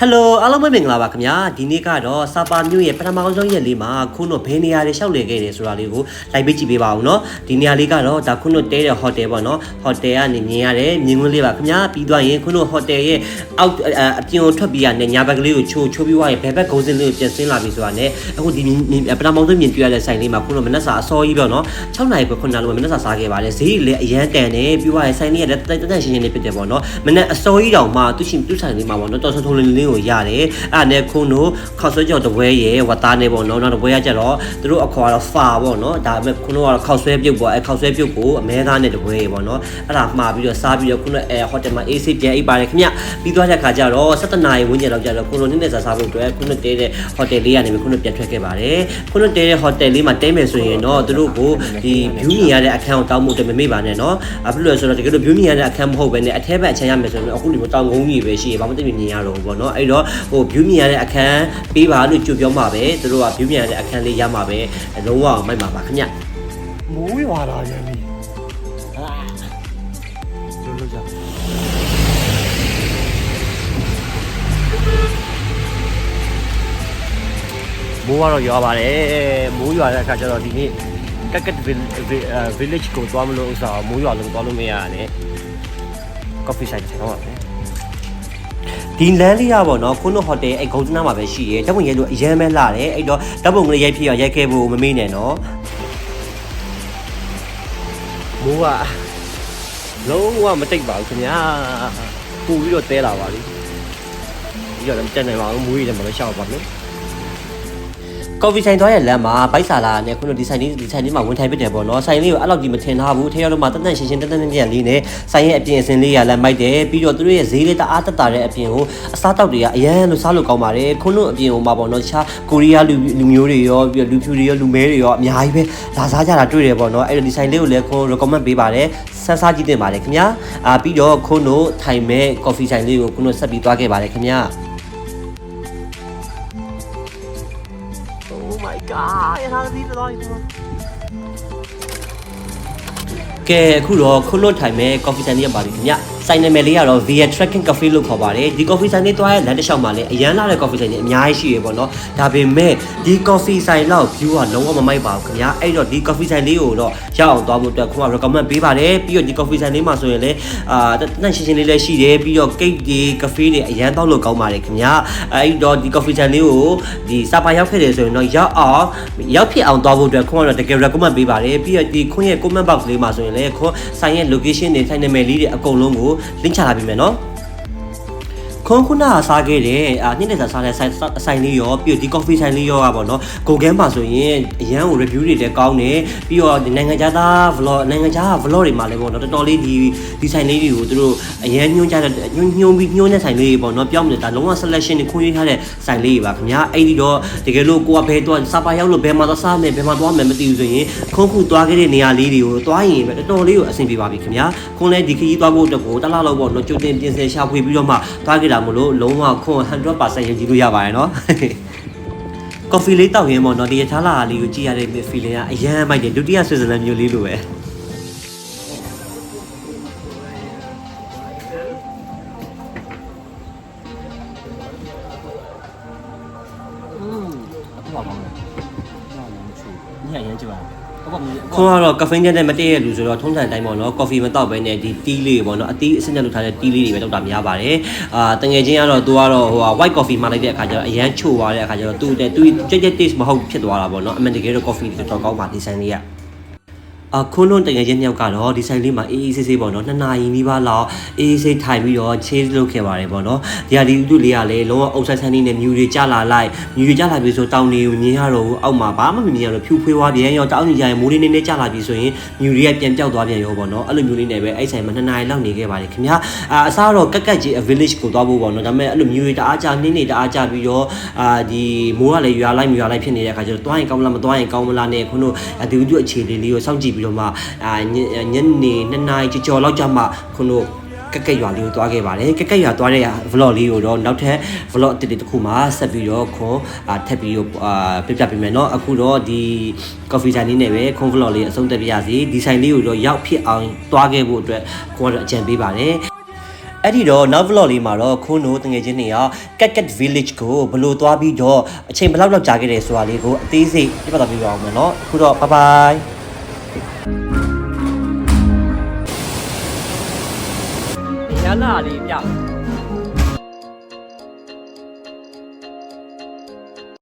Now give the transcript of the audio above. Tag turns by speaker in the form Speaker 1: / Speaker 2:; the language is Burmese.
Speaker 1: ဟယ်လိုအားလုံးပဲမင်္ဂလာပါခင်ဗျာဒီနေ့ကတော့စာပါမြို့ရဲ့ပထမဆုံးရက်လေးမှာခုနဘယ်နေရာတွေရှောက်လည်ခဲ့တယ်ဆိုတာလေးကိုလိုက်ပေးကြည့်ပေးပါဦးเนาะဒီနေရာလေးကတော့ဒါခုနတဲတဲ့ဟိုတယ်ပေါ့เนาะဟိုတယ်ကနေမြင်ရတယ်မြင်ကွင်းလေးပါခင်ဗျာပြီးသွားရင်ခုနဟိုတယ်ရဲ့အောက်အပြင်ကိုထွက်ပြီးရတဲ့ညာဘက်ကလေးကိုချိုးချိုးပြီးွားရင်ဘယ်ဘက်ကုန်းစင်းလေးကိုပြန်ဆင်းလာပြီဆိုတာ ਨੇ အခုဒီပထမဆုံးမြင်တွေ့ရတဲ့ဆိုင်လေးမှာခုနမနက်စာအစောကြီးပေါ့เนาะ6နာရီပဲ9နာရီလောက်မနက်စာစားခဲ့ပါတယ်ဈေးကြီးလည်းအရန်တန်တယ်ပြီးွားရင်ဆိုင်လေးကလည်းတန်ရှင်းရှင်းလေးဖြစ်တယ်ပေါ့เนาะမနက်အစောကြီးတောင်မှသူရှင်သူဆိုင်လေးမှာပေါ့เนาะတော်ဆုံးထုံးလင်း လေးကိုရတယ်အဲ့ဒါနဲ့ခုနိုခေါက်ဆွဲကြော်တပွဲရဲ့ဝတ်သားနေပေါ့နော်နောက်တပွဲကကြတော့သူတို့အခေါ်ကတော့ဖာပေါ့နော်ဒါပေမဲ့ခုနိုကတော့ခေါက်ဆွဲပြုတ်ပေါ့အဲ့ခေါက်ဆွဲပြုတ်ကိုအမဲသားနဲ့တပွဲရေပေါ့နော်အဲ့ဒါမှာပြီးတော့စားပြီးတော့ခုနိုအဲဟိုတယ်မှာအေးစိပြန်အိပ်ပါတယ်ခင်ဗျပြီးသွားတဲ့ခါကျတော့7နာရီဝန်းကျင်လောက်ကျတော့ခုနိုနေ့နဲ့စားစားဖို့အတွက်ခုနိုတဲတဲ့ဟိုတယ်လေးကနေပြီးခုနိုပြန်ထွက်ခဲ့ပါတယ်ခုနိုတဲတဲ့ဟိုတယ်လေးမှာတဲမယ်ဆိုရင်တော့သူတို့ကိုဒီ view မြင်ရတဲ့အခန်းကိုတောင်းဖို့တမမေ့ပါနဲ့နော်ဘာဖြစ်လို့လဲဆိုတော့တကယ်လို့ view မြင်ရတဲ့အခန်းမဟုတ်ဘဲနဲ့အထက်ဘက်အချမ်းရမယ်ဆိုရင်အခုဒီမှာတောင်ကုန်းကြီးပဲရှိရဘာမှသိမြင်ရတော့ဘူးပေါ့နော်အဲ့တော့ဟို view မြင်ရတဲ့အခန်းပေးပါလို့ကြိုပြောမှာပဲသူတို့က view မြင်ရတဲ့အခန်းလေးရမှာပဲလုံးဝမိုက်မှာပါခင်ဗျ
Speaker 2: မိုးရွာလာပြန်ပြီ
Speaker 1: လို့လို့ရမိုးကတော့ရွာပါတယ်မိုးရွာတဲ့အခါကျတော့ဒီနေ့ကက်ကက် village ကိုသွားမလို့ဥစားမိုးရွာလုံးသွားလို့မရရတယ် coffee site ကျွန်တော်ပါပဲ ဒီလမ်းလေးရပါတော့ခုနဟိုတယ်အဲ့ဂုံစနာမှာပဲရှိရဲတပ်ပုံရဲလို့အရန်ပဲလာတယ်အဲ့တော့တပ်ပုံကလေးရိုက်ဖြစ်ရရိုက်ခဲ့ဖို့မမေ့နဲ့နော်မိုးကလုံးဝမတိတ်ပါဘူးခင်ဗျာပူပြီးတော့တဲလာပါလိဒီတော့တက်နေပါဦးမိုးကြီးလည်းမလို့ရှောက်ပါမယ် ကော်ဖီဆိုင်သွားရဲ့လမ်းမှာဘိုက်ဆာလာနဲ့ခုနဒီဆိုင်လေးဒီဆိုင်လေးမှာဝင်ထိုင်ပြတယ်ပေါ့နော်ဆိုင်လေးကိုအဲ့လောက်ကြီးမထင်ထားဘူးထဲရောက်တော့မှတန်တန်ရှင်းရှင်းတန်တန်မြက်လေးနဲ့ဆိုင်ရဲ့အပြင်အစင်လေးရလမ်းမိုက်တယ်ပြီးတော့သူတို့ရဲ့ဈေးလေးတအားတက်တာတဲ့အပြင်ကိုအစားတောက်တွေကအရန်လို့စားလို့ကောင်းပါတယ်ခုနအပြင်ဟိုမှာပေါ့နော်တခြားကိုရီးယားလူလူမျိုးတွေရောပြီးတော့လူဖြူတွေရောလူမဲတွေရောအများကြီးပဲလာစားကြတာတွေ့တယ်ပေါ့နော်အဲ့တော့ဒီဆိုင်လေးကိုလည်းခု recommend ပေးပါတယ်ဆန်းစားကြည့်တင်ပါတယ်ခင်ဗျာအာပြီးတော့ခုနထိုင်မဲ့ coffee ဆိုင်လေးကိုခုနဆက်ပြီးသွားခဲ့ပါတယ်ခင်ဗျာ my god ရထားသီးတော်ကြီး ကဲအခုတော့ခုလွတ်ထိုင်မဲ့ coffee ဆိုင်လေးရပါပြီခင်ဗျဆိုင်နာမည်လေးကတော့ Via Trekking Cafe လို့ခေါ်ပါတယ်ဒီ coffee ဆိုင်လေးတွားရဲ့လမ်းတစ်လျှောက်မှာလည်းအရန်လာတဲ့ coffee ဆိုင်တွေအများကြီးရှိရပေါ့နော်ဒါပေမဲ့ဒီ coffee ဆိုင်လောက် view ကလုံးဝမမိုက်ပါဘူးခင်ဗျအဲ့တော့ဒီ coffee ဆိုင်လေးကိုတော့ရအောင်သွားဖို့အတွက်ခုမှ recommend ပေးပါတယ်ပြီးတော့ဒီ coffee ဆိုင်လေးမှာဆိုရင်လည်းအာတန့်ရှင်းရှင်းလေးလည်းရှိတယ်ပြီးတော့ cake တွေ cafe တွေအရန်တောက်လို့ကောင်းပါတယ်ခင်ဗျအဲ့တော့ဒီ coffee ဆိုင်လေးကိုဒီစာပါရောက်ခဲ့တယ်ဆိုရင်တော့ရောက်အောင်ရောက်ဖြစ်အောင်သွားဖို့အတွက်ခုမှတော့တကယ် recommend ပေးပါတယ်ပြီးတော့ဒီခွန်းရဲ့ comment box လေးမှာဆိုရင်လည်းခွန်းဆိုင်ရဲ့ location တွေဆိုင်နာမည်လေးတွေအကုန်လုံးကို link ချလာပေးမယ်နော် ခွန်ခုနကစားခဲ့တဲ့အာနေ့နေ့စားစားတဲ့ဆိုင်ဆိုင်လေးရောပြီးတော့ဒီ coffee ဆိုင်လေးရောอ่ะပေါ့နော် go game မှာဆိုရင်အရန်ကို review တွေလည်းကောင်းတယ်ပြီးတော့ဒီနိုင်ငံခြားသား vlog နိုင်ငံခြား vlog တွေမှာလည်းပေါ့နော်တော်တော်လေးဒီဒီဆိုင်လေးတွေကိုသူတို့အရန်ညွှန်းကြတဲ့ညွှန်းညွှန်းပြီးညွှန်းတဲ့ဆိုင်လေးတွေပေါ့နော်ပြောင်းနေတာလုံးဝ selection တွေခွင့်ရထားတဲ့ဆိုင်လေးတွေပါခင်ဗျာအဲ့ဒီတော့တကယ်လို့ကိုကဘဲတော့စပါရောက်လို့ဘဲမှာတော့စားမယ်ဘဲမှာသွားမယ်မသိဘူးဆိုရင်ခုခုသွားခဲ့တဲ့နေရာလေးတွေကိုသွားရင်ပဲတော်တော်လေးကိုအဆင်ပြေပါပြီခင်ဗျာခွန်းလဲဒီခရီးသွားဖို့အတွက်ကိုတစ်လားလောက်ပေါ့နော်ကြိုတင်ပြင်ဆင်ရှာဖွေပြီးတော့မှသွားခဲ့တာမလို့လုံးဝခွန်း100%ယုံကြည်လို့ရပါတယ်နော်ကော်ဖီလေးတောက်ရင်ပေါ့နော်ဒီရထားလာလေးကိုကြည့်ရတဲ့ feeling ကအရန်မိုက်တယ်ဒုတိယဆွေဇာလန်မျိုးလေးလိုပဲอืมအခုပါပါမယ်ညရမ်းချူညရမ်း ချူပါခွန်ကတော့ကဖိန်းတဲ့မတည့်ရလူဆိုတော့ထုံးစံတိုင်းပေါ့နော်ကော်ဖီမတောက်ဘဲနဲ့ဒီတီးလေးပေါ့နော်အတီးအစင်းနဲ့လုပ်ထားတဲ့တီးလေးတွေပဲတောက်တာများပါတယ်အာတငယ်ချင်းကတော့သူကတော့ဟိုဟာ white coffee မှလိုက်တဲ့အခါကျတော့အရန်ချိုသွားတဲ့အခါကျတော့သူတဲ့သူကြက်ကြက် taste မဟုတ်ဖြစ်သွားတာပေါ့နော်အမှန်တကယ်တော့ coffee တော်တော်ကောင်းပါဒီဆိုင်လေးက အခုလုံးတကယ်ချင်းမြောက်ကတော့ဒီဆိုင်လေးမှာအေးအေးဆေးဆေးပေါ့နော်နှစ်နာရီနီးပါးလောက်အေးအေးဆေးထိုင်ပြီးတော့ chase လုပ်ခဲ့ပါတယ်ပေါ့နော်ဒီဟာဒီဥတုလေးကလည်းလုံးဝအုပ်ဆက်ဆန်းနေနဲ့မြူတွေကြလာလိုက်မြူတွေကြလာပြီဆိုတောင်တွေကိုမြင်ရတော့အောက်မှာဘာမှမမြင်ရတော့ဖြူဖွေးသွားပြန်ရောတောင်ကြီးကြရင်မိုးလေးနေနေကြလာပြီဆိုရင်မြူတွေကပြန်ပြောက်သွားပြန်ရောပေါ့နော်အဲ့လိုမျိုးလေးနဲ့ပဲအဲ့ဆိုင်မှာနှစ်နာရီလောက်နေခဲ့ပါတယ်ခင်ဗျာအာအစားတော့ကက်ကက်ကြီး village ကိုသွားဖို့ပေါ့နော်ဒါပေမဲ့အဲ့လိုမြူတွေတအားကြနင်းနေတအားကြပြီးတော့အာဒီမိုးကလည်းရွာလိုက်မြူရွာလိုက်ဖြစ်နေတဲ့အခါကျတော့သွားရင်ကောင်းမလားမသွားရင်ကောင်းမလားနဲ့ခုနကဒီဥတုအခြေလေးလေးကိုစောင့်ကြည့်ပြီးတော့မှအာညညနေနှစ်နာရီကြော်လောက်ကြမှခုနကက်ကက်ရွာလေးကိုသွားခဲ့ပါတယ်ကက်ကက်ရွာသွားတဲ့ vlog လေးကိုတော့နောက်ထပ် vlog အတစ်တစ်ခုမှဆက်ပြီးတော့ခွန်အာထပ်ပြီးတော့အာပြပြပေးမယ်เนาะအခုတော့ဒီ coffee ဆိုင်လေးနဲ့ပဲခွန် vlog လေးအဆုံးသတ်ပြရစီဒီဆိုင်လေးကိုတော့ရောက်ဖြစ်အောင်သွားခဲ့ဖို့အတွက်ခွန်ကတော့အကြံပေးပါတယ် အဲ့ဒီတော့နောက် vlog လေးမှာတော့ခွန်းတို့တငယ်ချင်းတွေက Cat Cat Village ကိုဘယ်လို့သွားပြီးတော့အချိန်ဘယ်လောက်လောက်ကြာခဲ့တယ်ဆိုတာလေးကိုအသေးစိတ်ပြသပေးပါအောင်မယ်เนาะအခုတော့ bye bye ရလာလေးပြ